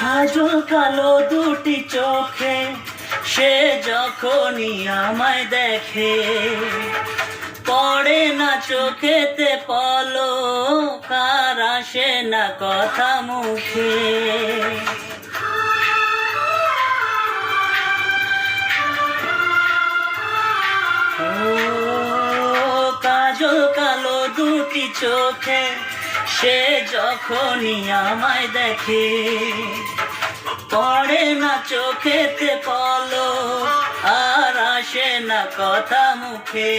কাজল কালো দুটি চোখে, সে যখনই আমায় দেখে। পড়ে না চোখেতে পলো কার আসে না কথা মুখে। কাজল কালো দুটি চোখে সে যখনই আমায় দেখে, পড়ে না চোখেতে পলো আর আসে না কথা মুখে।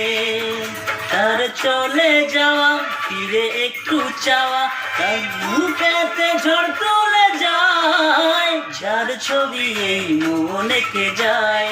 তার চলে যাওয়া, ফিরে একটু চাওয়া, তার মুখেতে ঝড় তুলে যায়, যার ছবি এই মনে কে যায়।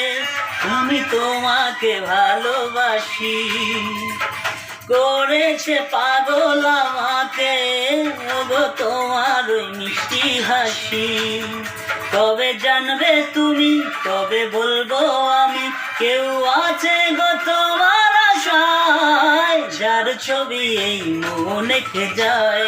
আমি তোমাকে ভালোবাসি। করেছে পাগল আমাকে, ওগো তোমার ওই মিষ্টি হাসি। কবে জানবে তুমি কবে বলব আমি, কেউ আছে গো তোমার আশায়, যার ছবি এই মনে যায়